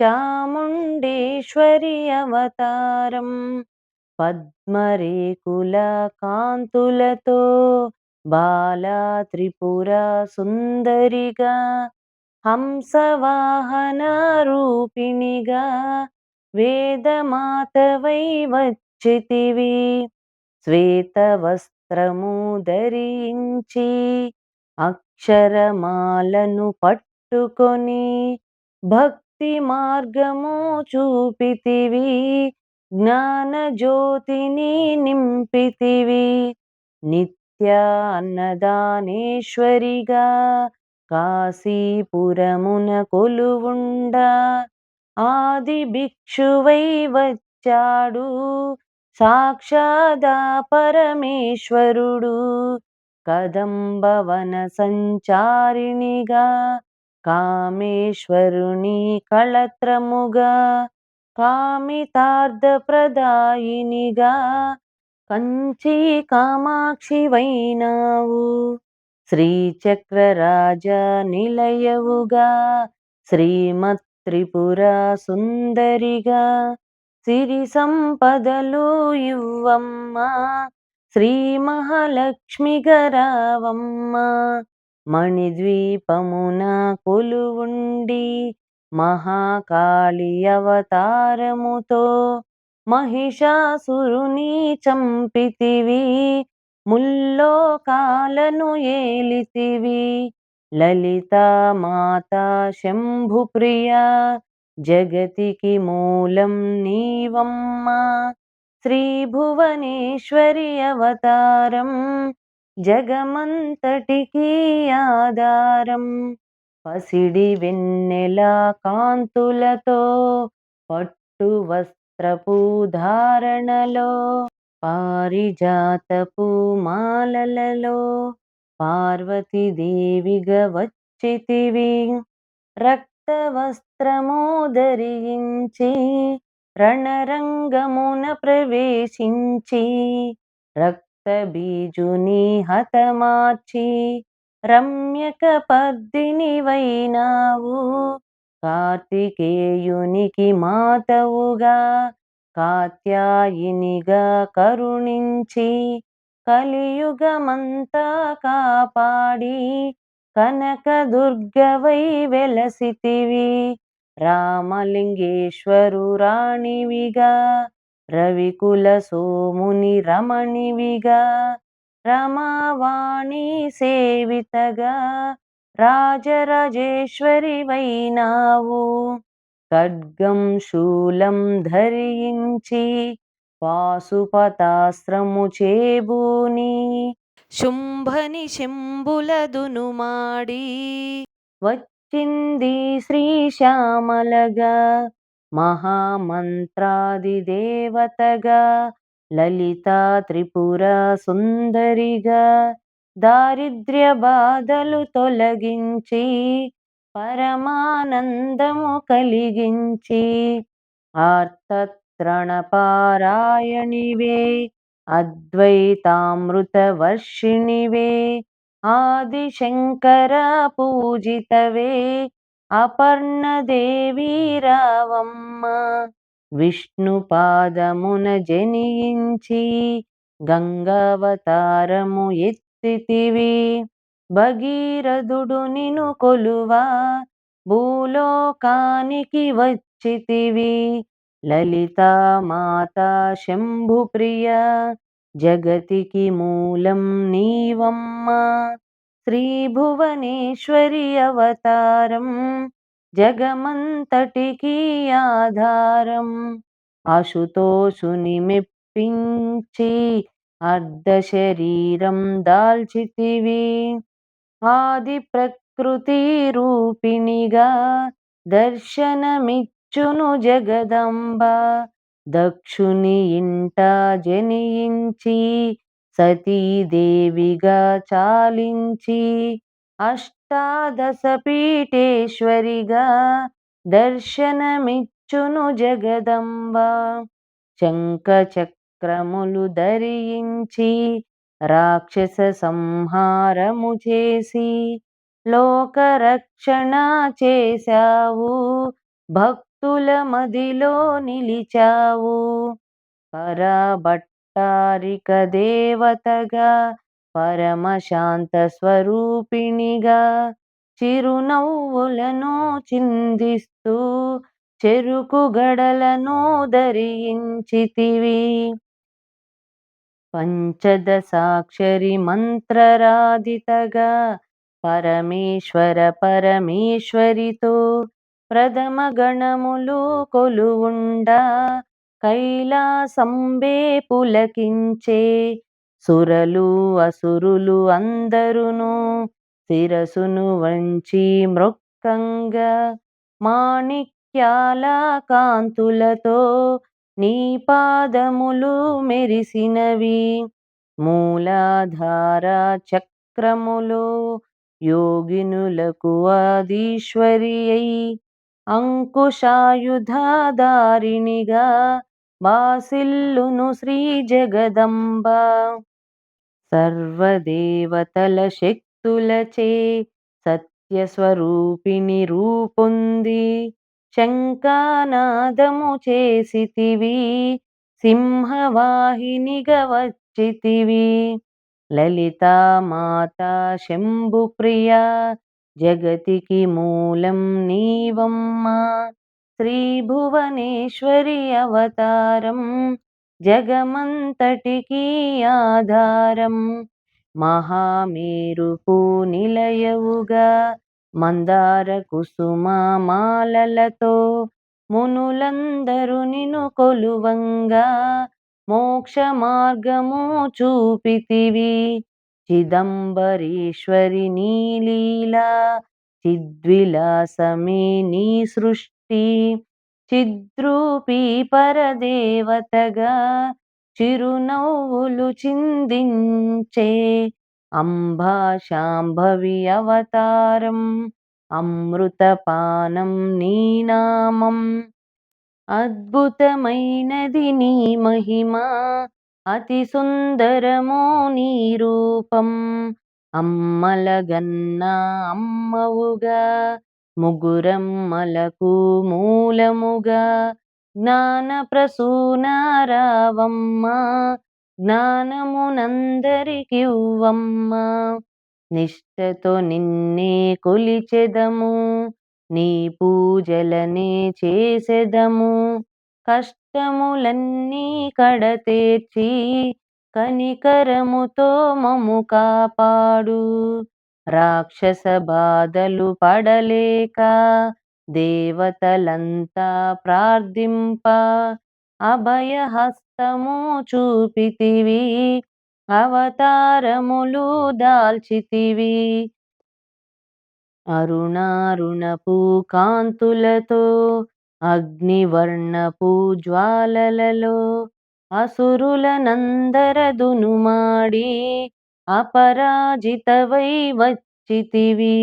చాముండేశ్వరి అవతారం పద్మరేకుల కాంతులతో బాలా త్రిపుర సుందరిగా హంసవాహన రూపిణిగా వేదమాతవై వచ్చితివి శ్వేతవస్త్రము ధరించి అక్షరమాలను పట్టుకొని భక్ భక్తి మార్గము చూపితివి. జ్ఞాన జ్యోతిని నింపితివి. నిత్య అన్నదానేశ్వరిగా కాశీపురమున కొలువుండ. ఆది భిక్షువై వచ్చాడు. సాక్షాదా పరమేశ్వరుడు. కదంబవన సంచారిణిగా కామేశ్వరుని కళత్రముగా కామితార్థప్రదాయినిగా కంచి కామాక్షి వైనావు శ్రీచక్రరాజ నిలయవుగా శ్రీమత్ త్రిపుర సుందరిగా సిరి సంపదలు ఇవ్వమ్మ శ్రీ మహాలక్ష్మి గరావమ్మ. మణిద్వీపమున కొలువుండి మహాకాళి అవతారముతో మహిషాసురుని చంపితివి ముల్లోకాలను ఏలితివి. లలితా మాతా శంభుప్రియా జగతికి మూలం నీవమ్మ. శ్రీభువనేశ్వరి అవతారం జగమంతటికి ఆధారం. పసిడి వెన్నెల కాంతులతో పట్టు వస్త్రపు ధారణలో పారిజాతపు మాలలలో పార్వతీదేవిగా వచ్చితివి. రక్త వస్త్రము ధరించి రణరంగమున ప్రవేశించి రక్త బీజుని హతమార్చి రమ్యక పద్దిని వైనావు కార్తికేయునికి మాతవుగా కాత్యాయినిగా కరుణించి కలియుగమంతా కాపాడి కనక దుర్గవై వెలసితివి రామలింగేశ్వరు రాణివిగా రవికుల సోముని రమణివిగా రమావాణి సేవితగా రాజరాజేశ్వరి వైనావు. ఖడ్గం శూలం ధరించి పాశుపతాశ్రము చేబూని శుంభని శంభులదును మాడి వచ్చింది శ్రీశ్యామలగా మహామంత్రాదిదేవతగా లలితా త్రిపుర సుందరిగా దారిద్ర్య బాధలు తొలగించి పరమానందము కలిగించి ఆర్తత్రణపారాయణివే అద్వైతామృతవర్షిణివే ఆదిశంకర పూజితవే అపర్ణదేవి రావమ్మ విష్ణు పాదమున జనించి గంగావతారము ఎత్తితివి. భగీరథుడు నిను కొలువా భూలోకానికి వచ్చితివి. లలితామాతా శంభుప్రియ జగతికి మూలం నీవమ్మ. శ్రీభువనేశ్వరి అవతారం జగమంతటికి ఆధారం. అశుతోషుని మెప్పించి అర్ధ శరీరం దాల్చితివి. ఆది ప్రకృతి రూపిణిగా దర్శనమిచ్చును జగదంబ. దక్షుని ఇంట జనించి సతీదేవిగా చాలించి అష్టాదశ పీఠేశ్వరిగా దర్శనమిచ్చును జగదంబ. శంఖ చక్రములు ధరించి రాక్షస సంహారము చేసి లోకరక్షణ చేశావు భక్తుల మదిలో నిలిచావు. తారిక దేవతగా పరమశాంత స్వరూపిణిగా చిరునవ్వులను చిందిస్తూ చెరుకు గడలను ధరించితివి. పంచదశాక్షరి మంత్రరాధితగా పరమేశ్వర పరమేశ్వరితో ప్రథమ గణములు కొలువుండా కైలాసంబే పులకించే సురలు అసురులు అందరును శిరసును వంచి మృక్కంగా మాణిక్యాల కాంతులతో నీ పాదములు మెరిసినవి. మూలాధార చక్రములో యోగినులకు ఆదీశ్వరి అయి అంకుశాయుధాధారిణిగా బాసిల్లును శ్రీ జగదంబ. సర్వదేవతల శక్తులచే సత్యస్వరూపిణి రూపొంది. శంకానాదము చేసితివి సింహవాహినిగా వచ్చితివి. లలితా మాతా శంభుప్రియ జగతికి మూలం నీవమ్మా. శ్రీ భువనేశ్వరి అవతారం జగమంతటికీ ఆధారం. మహామేరుపు నిలయవుగా మందార కుసుమ మాలలతో మునులందరూ కొలువంగా మోక్ష మార్గము చూపితివి. చిదంబరీశ్వరి నీలీలా చిద్విలాసమే నీ సృష్టి. చిద్రూపీ పరదేవతగా చిరునవ్వులు చిందించే అంబా శాంభవి అవతారం అమృతపానం నీనామం అద్భుతమైనది నీ మహిమ అతి సుందరమో నీ రూపం. అమ్మలగన్న అమ్మవుగా ముగురమ్మలకు మూలముగా జ్ఞాన ప్రసూనారావమ్మ జ్ఞానమునందరికివ్వమ్మ నిష్టతో నిన్నే కొలిచెదము నీ పూజలనే చేసెదము. కష్టములన్నీ కడతేర్చి కనికరముతో మము కాపాడు. రాక్షస బాధలు పడలేక దేవతలంతా ప్రార్థింప. అభయహస్తము చూపితివి అవతారములు దాల్చితివి. అరుణారుణపు కాంతులతో అగ్నివర్ణపు జ్వాలలలో అసురులనందరదునుమాడి అపరాజితవై చితివి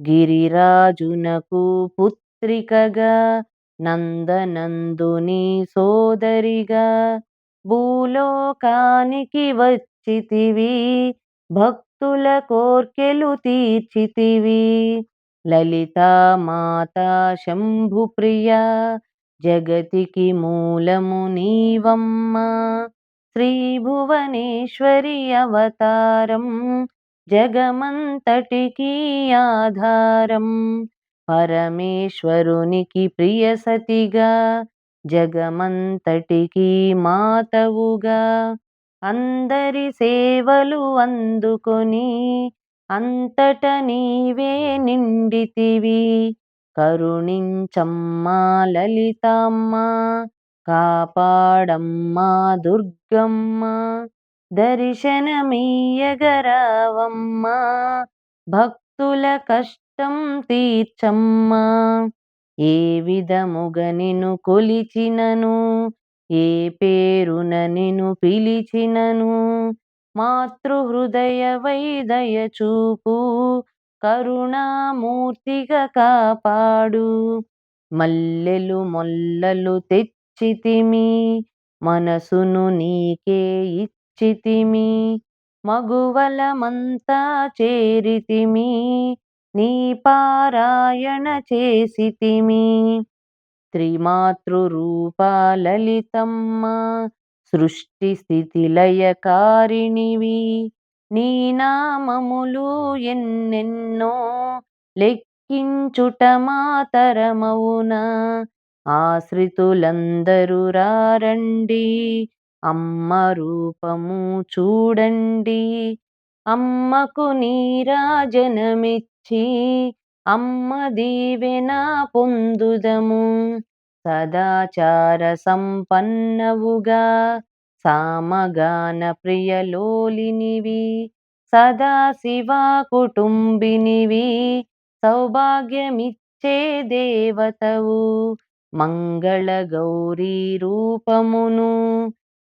గిరిరాజునకు పుత్రికగా నందనందుని సోదరిగా. భూలోకానికి వచ్చితివి భక్తుల కోర్కెలు తీర్చితివి. లలితా మాతా శంభుప్రియ జగతికి మూలము నీవమ్మ. శ్రీ భువనేశ్వరి అవతారం జగమంతటికి ఆధారం. పరమేశ్వరునికి ప్రియ సతిగా జగమంతటికి మాతవుగా. అందరి సేవలు అందుకొని అంతట నీవే నిండితివి. కరుణించమ్మా లలితమ్మ కాపాడమ్మా దుర్గమ్మ. దర్శనమీయగరావమ్మా. భక్తుల కష్టం తీర్చమ్మా. ఏ విధముగ నిను కొలిచినను ఏ పేరున నిను పిలిచినను మాతృహృదయ వైదయ చూపు కరుణామూర్తిగా కాపాడు. మల్లెలు మొల్లలు తెచ్చితిమి మనసును నీకే చితిమి మగువలమంతా చేరితిమి నీ పారాయణ చేసితిమి. త్రిమాతృరూపాలలితమ్మ సృష్టి స్థితి లయకారిణివి నీ నామములు ఎన్నెన్నో లెక్కించుట మాతరమవునా. ఆశ్రితులందరూ రారండి అమ్మ రూపము చూడండి. అమ్మకు నీరాజనమిచ్చి అమ్మ దీవెన పొందుదము. సదాచార సంపన్నవుగా సామగాన ప్రియలోలినివి సదాశివ కుటుంబినివి సౌభాగ్యమిచ్చే దేవతవు మంగళ గౌరీ రూపమును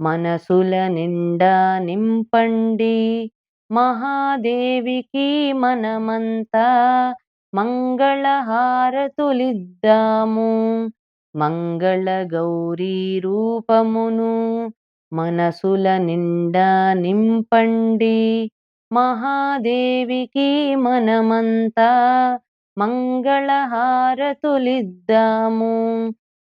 మనసుల నిండా నింపండి. మహాదేవికి మనమంతా మంగళహారతులిద్దాము. మంగళ గౌరీ రూపమును మనసుల నిండా నింపండి. మహాదేవికి మనమంతా మంగళహారతులిద్దాము.